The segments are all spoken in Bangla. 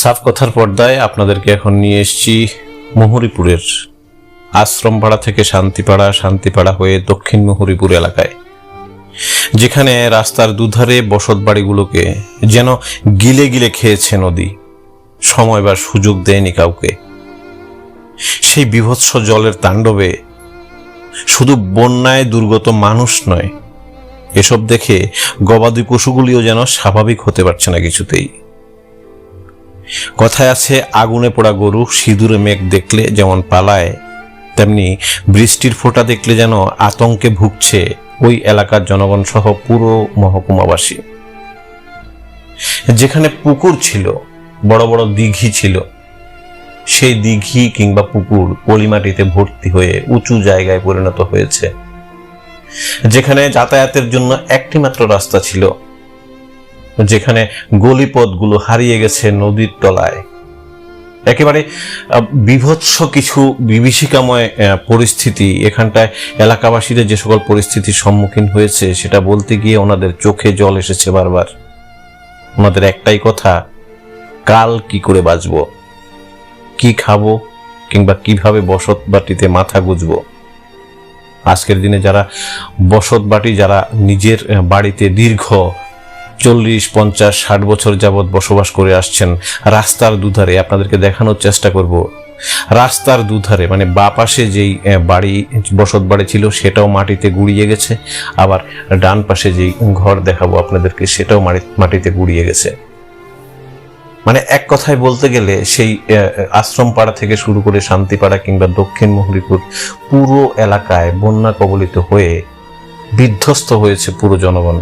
সাফ কথার পর্দায় আপনাদেরকে এখন নিয়ে এসেছি মুহুরিপুরের আশ্রমপাড়া থেকে শান্তিপাড়া শান্তিপাড়া হয়ে দক্ষিণ মুহুরিপুর এলাকায়, যেখানে রাস্তার দুধারে বসত বাড়িগুলোকে যেন গিলে গিলে খেয়েছে নদী। সময় বা সুযোগ দেয়নি কাউকে। সেই বিভৎস জলের তাণ্ডবে শুধু বন্যায় দুর্গত মানুষ নয়, এসব দেখে গবাদি পশুগুলিও যেন স্বাভাবিক হতে পারছে না কিছুতেই। কথায় আছে, আগুনে পোড়া গরু সিঁদুরে মেঘ দেখলে যেমন পালায়, তেমনি বৃষ্টির ফোঁটা দেখলে যেন আতঙ্কে ভুগছে ওই এলাকার জনগণ সহ পুরো মহকুমাবাসী। যেখানে পুকুর ছিল, বড় বড় দিঘি ছিল, সেই দিঘি কিংবা পুকুর পলিমাটিতে ভর্তি হয়ে উঁচু জায়গায় পরিণত হয়েছে। যেখানে যাতায়াতের জন্য একটি মাত্র রাস্তা ছিল যেখানে গলিপথগুলো হারিয়ে গেছে নদীর তলায়। একেবারে বিভৎস কিছু বিভীষিকাময় পরিস্থিতি এখানটায় এলাকাবাসীরা যে সকল পরিস্থিতির সম্মুখীন হয়েছে, সেটা বলতে গিয়ে ওনাদের চোখে জল এসেছে বারবার। ওনাদের একটাই কথা, কাল কি করে বাঁচব? কি খাব কিংবা কীভাবে বসত বাটিতে মাথা গুজবো? আজকের দিনে যারা বসত বাটি, যারা নিজের বাড়িতে দীর্ঘ চল্লিশ, পঞ্চাশ, ষাট বছর যাবৎ বসবাস করে আসছেন রাস্তার দুধারে। আপনাদেরকে দেখানোর চেষ্টা করব। রাস্তার দুধারে মানে বা পাশে যেই বাড়ি, বসত বাড়ি ছিল, সেটাও মাটিতে গুড়িয়ে গেছে। আবার ডান পাশে যেই ঘর দেখাবো আপনাদেরকে, সেটাও মাটিতে গুড়িয়ে গেছে। মানে এক কথায় বলতে গেলে, সেই আশ্রম পাড়া থেকে শুরু করে শান্তিপাড়া কিংবা দক্ষিণ মহরিপুর পুরো এলাকায় বন্যা কবলিত হয়ে বিধ্বস্ত হয়েছে পুরো জনগণ।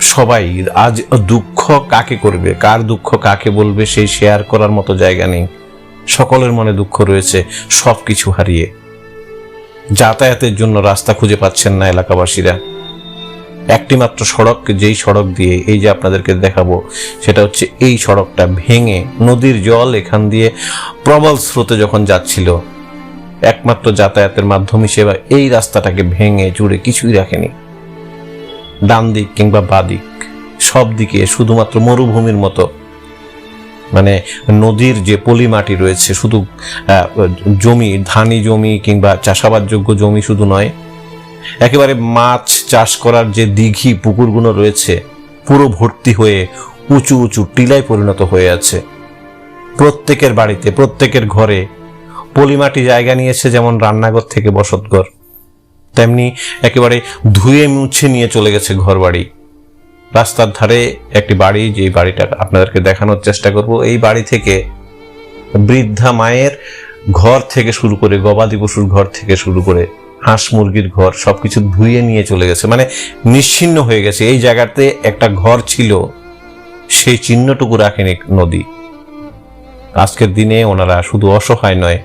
সবাই, আজ দুঃখ কাকে করবে? কার দুঃখ কাকে বলবে? সেই শেয়ার করার মতো জায়গা নেই। সকলের মনে দুঃখ রয়েছে সব কিছু হারিয়ে। যাতায়াতের জন্য রাস্তা খুঁজে পাচ্ছেন না এলাকাবাসীরা। একটি মাত্র সড়ক, যেই সড়ক দিয়ে, এই যে আপনাদেরকে দেখাবো, সেটা হচ্ছে এই সড়কটা ভেঙে নদীর জল এখান দিয়ে প্রবল স্রোতে যখন যাচ্ছিল, একমাত্র যাতায়াতের মাধ্যম হিসেবে এই রাস্তাটাকে ভেঙে, জুড়ে কিছুই রাখেনি। ডান দিক কিংবা বাঁ দিক, সব দিকে শুধুমাত্র মরুভূমির মতো। মানে নদীর যে পলি মাটি রয়েছে, শুধু জমি, ধানি জমি কিংবা চাষাবাদযোগ্য জমি শুধু নয়, একেবারে মাছ চাষ করার যে দিঘি, পুকুরগুলো রয়েছে, পুরো ভর্তি হয়ে উঁচু উঁচু টিলায় পরিণত হয়ে আছে। প্রত্যেকের বাড়িতে, প্রত্যেকের ঘরে পলিমাটি জায়গা নিয়েছে যেমন রান্নাঘর থেকে বসতঘর। তেমনি একেবারে ধুয়ে মুছে নিয়ে চলে গেছে ঘর বাড়ি রাস্তার ধারে একটি বাড়ি যে বাড়িটা আপনাদেরকে দেখানোর চেষ্টা করব, এই বাড়ি থেকে বৃদ্ধা মায়ের ঘর থেকে শুরু করে গবাদি পশুর ঘর থেকে শুরু করে হাঁস মুরগির ঘর সবকিছু ধুয়ে নিয়ে চলে গেছে। মানে নিশ্চিন্ন হয়ে গেছে। এই জায়গাতে একটা ঘর ছিল, সেই চিহ্নটুকু রাখেনি নদী। আজকের দিনে ওনারা শুধু অসহায় নয়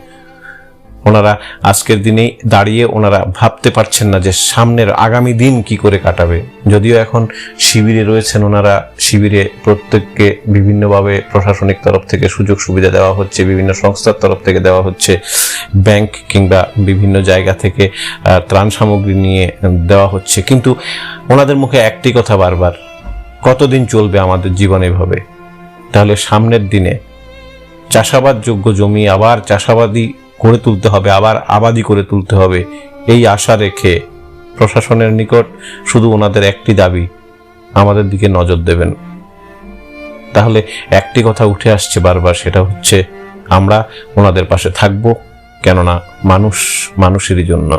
ওনারা আজকের দিনে দাঁড়িয়ে ওনারা ভাবতে পারছেন না যে সামনের আগামী দিন কি করে কাটাবে। যদিও এখন শিবিরে রয়েছেন ওনারা, শিবিরে প্রত্যেককে বিভিন্নভাবে প্রশাসনিক তরফ থেকে সুযোগ সুবিধা দেওয়া হচ্ছে, বিভিন্ন সংস্থার তরফ থেকে দেওয়া হচ্ছে, ব্যাংক কিংবা বিভিন্ন জায়গা থেকে ত্রাণ সামগ্রী নিয়ে দেওয়া হচ্ছে। কিন্তু ওনাদের মুখে একটি কথা বারবার, কতদিন চলবে আমাদের জীবন এভাবে? তাহলে সামনের দিনে চাষাবাদযোগ্য জমি, আবার চাষাবাদী করে তুলতে হবে, আবার আবাদি করে তুলতে হবে। এই আশা রেখে প্রশাসনের নিকট শুধু ওনাদের একটি দাবি, আমাদের দিকে নজর দেবেন। তাহলে একটি কথা উঠে আসছে বারবার, সেটা হচ্ছে আমরা ওনাদের পাশে থাকব, কেননা মানুষ মানুষেরই জন্য।